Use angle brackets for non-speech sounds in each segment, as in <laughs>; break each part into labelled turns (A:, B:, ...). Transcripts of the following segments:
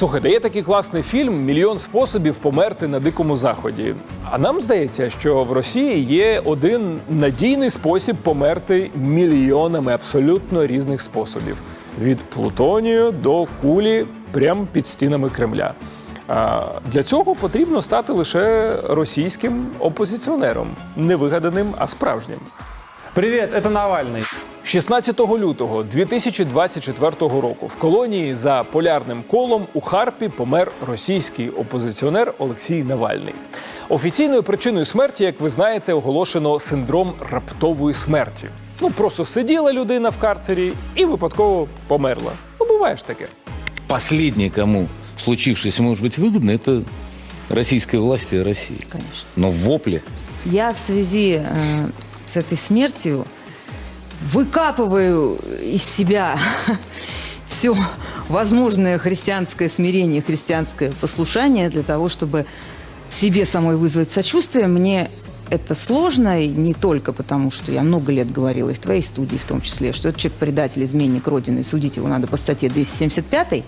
A: Слухайте, є такий класний фільм Мільйон способів померти на дикому заході. А нам здається, що в Росії є один надійний спосіб померти мільйонами абсолютно різних способів: від плутонію до кулі прямо під стінами Кремля. А для цього потрібно стати лише російським опозиціонером, не вигаданим, а справжнім.
B: Привет, это Навальный.
A: 16 лютого 2024 року в колонії за полярним колом у Харпі помер російський опозиціонер Олексій Навальний. Офіційною причиною смерті, як ви знаєте, оголошено синдром раптової смерті. Ну просто сиділа людина в карцері і випадково померла. Ну, буває ж таке.
C: Последнее, кому случившееся может быть выгодно, это российской власти и России.
D: Конечно.
C: Но в вопле
D: Я в связи э, с этой смертью выкапываю из себя <laughs> все возможное христианское смирение, христианское послушание для того, чтобы себе самой вызвать сочувствие. Мне это сложно, и не только потому, что я много лет говорила, и в твоей студии в том числе, что этот человек предатель, изменник Родины, и судить его надо по статье 275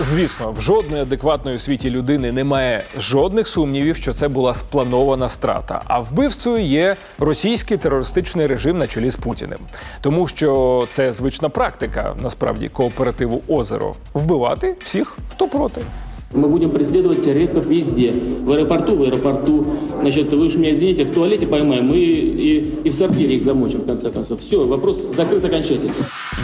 A: Звісно, в жодної адекватної у світі людини немає жодних сумнівів, що це була спланована страта. А вбивцею є російський терористичний режим на чолі з Путіним, тому що це звична практика насправді кооперативу озеро вбивати всіх, хто проти.
E: Мы будем преследовать террористов везде. В аэропорту, в аэропорту. Значит, вы уж меня извините, в туалете поймаем и, и, и в сортире их замочим, в конце концов. Все, вопрос закрыт окончательно.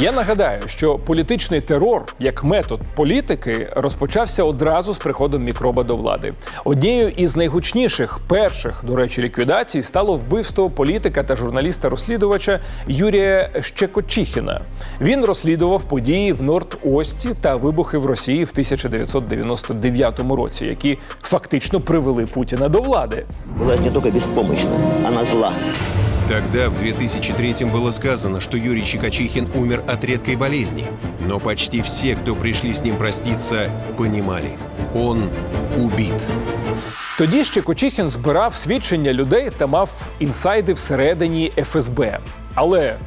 A: Я нагадаю, що політичний терор як метод політики розпочався одразу з приходом мікроба до влади. Однією із найгучніших перших, до речі, ліквідацій стало вбивство політика та журналіста-розслідувача Юрія Щекочихіна. Він розслідував події в Норд-Ості та вибухи в Росії в 1999 році, які фактично привели Путіна до влади.
F: Власть не только беспомощна, она зла.
G: Тогда, в 2003-м, было сказано, что Юрий Чикачихин умер от редкой болезни. Но почти все, кто пришли с ним проститься, понимали – он убит.
A: Тоді ще Кочихін збирав свідчення людей та мав інсайди всередині ФСБ. Але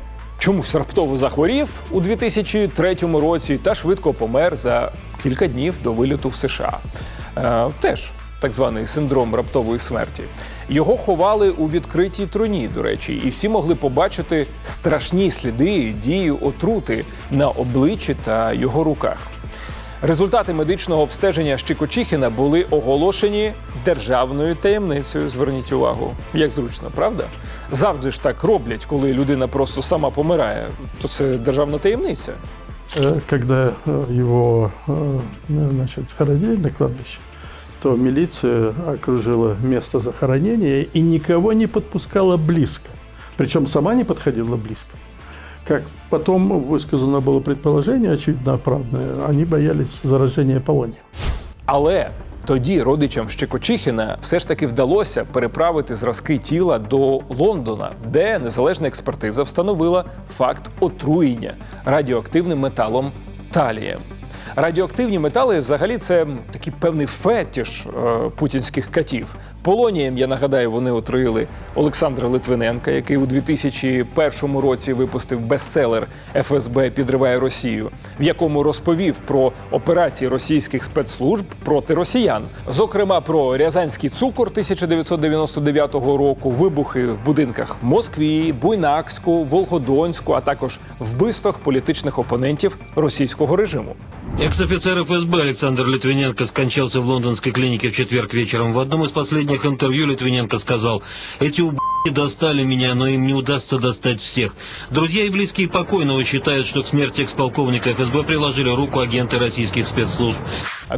A: чомусь раптово захворів у 2003 році та швидко помер за кілька днів до виліту в США. Е, теж так званий синдром раптової смерті. Його ховали у відкритій труні, до речі, і всі могли побачити страшні сліди дії отрути на обличчі та його руках. Результати медичного обстеження Щекочихіна були оголошені державною таємницею. Зверніть увагу, як зручно, правда? Завжди ж так роблять, коли людина просто сама помирає. То це державна таємниця.
H: Э, Когда э, его э, значит, схоронили на кладбище, то милиция окружила место захоронения и никого не подпускала близко. Причем сама не подходила близко. Как потом высказано было предположение, очевидно оправданное, они боялись заражения полонием.
A: Але тоді родичам Щекочихіна все ж таки вдалося переправити зразки тіла до Лондона, де незалежна експертиза встановила факт отруєння радіоактивним металом талієм. Радіоактивні метали взагалі це такий певний фетіш е, путінських катів. Полонієм, я нагадаю, вони отруїли Олександра Литвиненка, який у 2001 році випустив бестселер ФСБ підриває Росію, в якому розповів про операції російських спецслужб проти росіян, зокрема про Рязанський цукор 1999 року, вибухи в будинках в Москві, Буйнакську, Волгодонську, а також вбивствах політичних опонентів російського режиму.
I: Экс-офицер ФСБ Александр Литвиненко скончался в лондонской клинике в четверг вечером. В одном из последних интервью Литвиненко сказал, «Эти ублюдки достали меня, но им не удастся достать всех». Друзья и близкие покойного считают, что к смерти экс-полковника ФСБ приложили руку агенты российских спецслужб.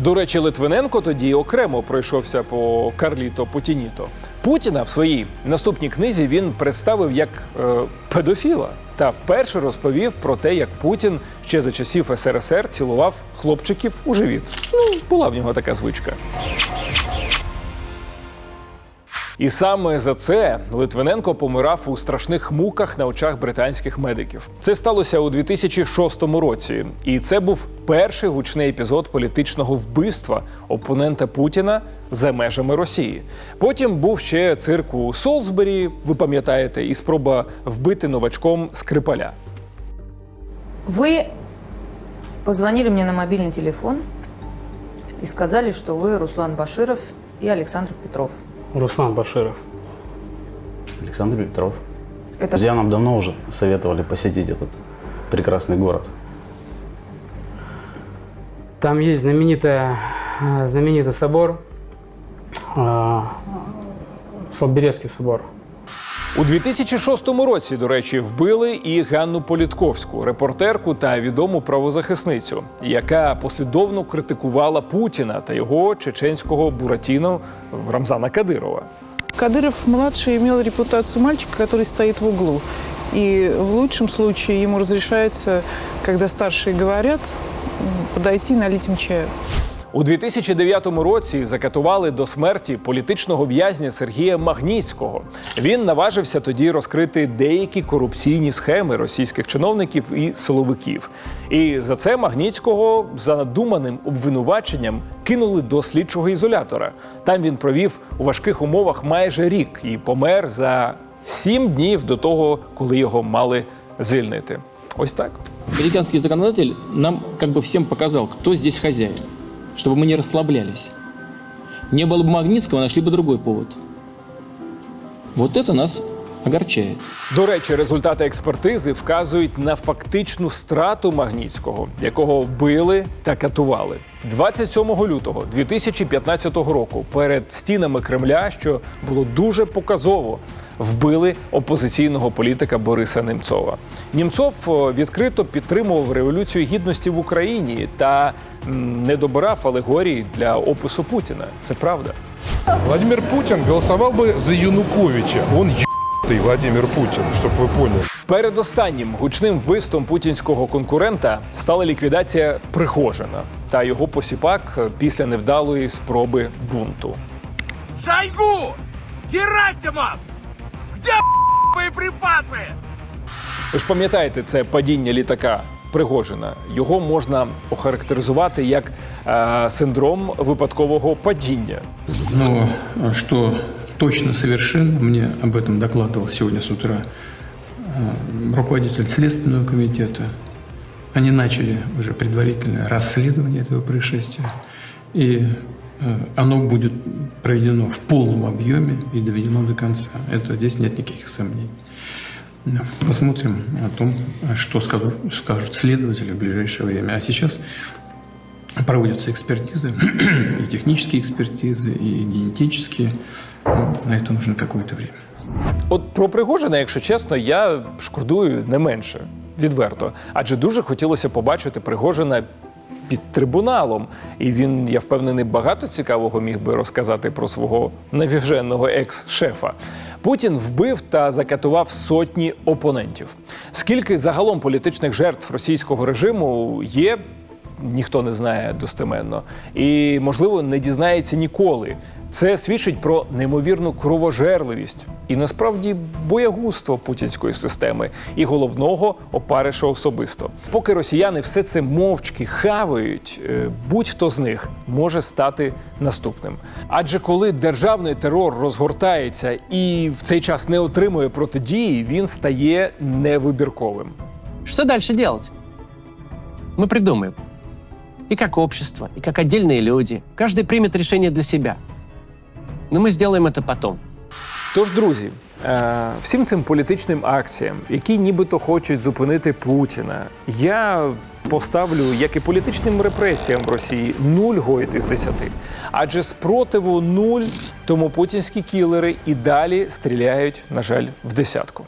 A: До речі, Литвиненко тоді окремо пройшовся по Карліто Путініто. Путіна в своїй наступній книзі він представив як е, педофіла та вперше розповів про те, як Путін ще за часів СРСР цілував хлопчиків у живіт. Ну, була в нього така звичка. І саме за це Литвиненко помирав у страшних муках на очах британських медиків. Це сталося у 2006 році, і це був перший гучний епізод політичного вбивства опонента Путіна за межами Росії. Потім був ще цирк у Солсбері, ви пам'ятаєте, і спроба вбити новачком Скрипаля.
J: Вы позвонили мне на мобильный телефон и сказали, что вы Руслан Баширов и Александр Петров.
B: Руслан Баширов.
K: Александр Петров.
J: Это
K: Друзья нам давно уже советовали посетить этот прекрасный город.
B: Там есть знаменитая, э, знаменитый собор, э, Слоберецкий собор.
A: У 2006 році, до речі, вбили і Ганну Політковську, репортерку та відому правозахисницю, яка послідовно критикувала Путіна та його чеченського буратіно Рамзана Кадирова.
J: Кадыров-младший имел репутацию мальчика, который стоит в углу. И в лучшем случае ему разрешается, когда старшие говорят, подойти и налить им чаю.
A: У 2009 році закатували до смерті політичного в'язня Сергія Магніцького. Він наважився тоді розкрити деякі корупційні схеми російських чиновників і силовиків. І за це Магніцького за надуманим обвинуваченням кинули до слідчого ізолятора. Там він провів у важких умовах майже рік і помер за сім днів до того, коли його мали звільнити. Ось так.
E: Американский законодатель нам как бы всем показал, кто здесь хозяин, чтобы мы не расслаблялись. Не было бы Магнитского, нашли бы другой повод. Вот это нас огорчает.
A: До речі, результати експертизи вказують на фактичну страту Магнітського, якого вбили та катували. 27 лютого 2015 року перед стінами Кремля, що було дуже показово, вбили опозиційного політика Бориса Немцова. Німцов о, відкрито підтримував революцію гідності в Україні та м, не добирав алегорії для опису Путіна. Це правда.
L: Владимир Путин голосовал бы за Януковича. Он ебаный Владимир Путин, чтобы вы поняли.
A: Передостаннім гучним вбивством путінського конкурента стала ліквідація Пригожина та його посіпак після невдалої спроби бунту.
L: Шойгу! Герасимов! Где боеприпасы?
A: Ви ж пам'ятаєте це падіння літака Пригожина. Його можна охарактеризувати як е, синдром випадкового падіння.
I: Но а, что точно совершенно, мне об этом докладывал сегодня с утра э, руководитель Следственного комитета. Они начали уже предварительное расследование этого происшествия. И э, оно будет проведено в полном объеме и доведено до конца. Это здесь нет никаких сомнений. Да. Посмотрим о том, что скажут, скажут следователи в ближайшее время. А сейчас проводятся экспертизы, <clears throat> и технические экспертизы, и генетические. Ну, На это нужно какое-то время.
A: От про Пригожина, якщо чесно, я шкодую не менше відверто. Адже дуже хотілося побачити Пригожина під трибуналом. І він, я впевнений, багато цікавого міг би розказати про свого навіженого екс-шефа. Путін вбив та закатував сотні опонентів. Скільки загалом політичних жертв російського режиму є, ніхто не знає достеменно. І, можливо, не дізнається ніколи. Це свідчить про неймовірну кровожерливість і насправді боягузтво путінської системи і головного опариша особисто. Поки росіяни все це мовчки хавають, е, будь-хто з них може стати наступним. Адже коли державний терор розгортається і в цей час не отримує протидії, він стає невибірковим.
E: Что дальше делать? Мы придумаем. И как общество, и как отдельные люди. Каждый примет решение для себя. Но мы сделаем это потом.
A: Тож, друзі, е, всім цим політичним акціям, які нібито хочуть зупинити Путіна, я поставлю, як і політичним репресіям в Росії, нуль гойт із десяти. Адже спротиву нуль, тому путінські кілери і далі стріляють, на жаль, в десятку.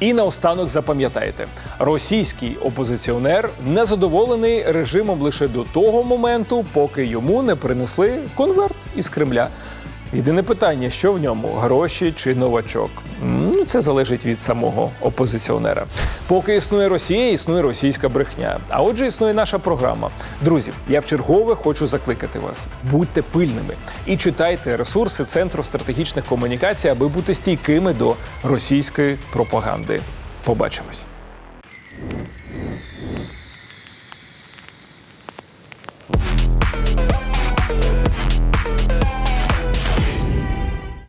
A: І наостанок запам'ятайте, російський опозиціонер незадоволений режимом лише до того моменту, поки йому не принесли конверт із Кремля. Єдине питання, що в ньому гроші чи новачок? Ну, це залежить від самого опозиціонера. Поки існує Росія, існує російська брехня. А отже, існує наша програма. Друзі, я вчергове хочу закликати вас: будьте пильними і читайте ресурси Центру стратегічних комунікацій, аби бути стійкими до російської пропаганди. Побачимось.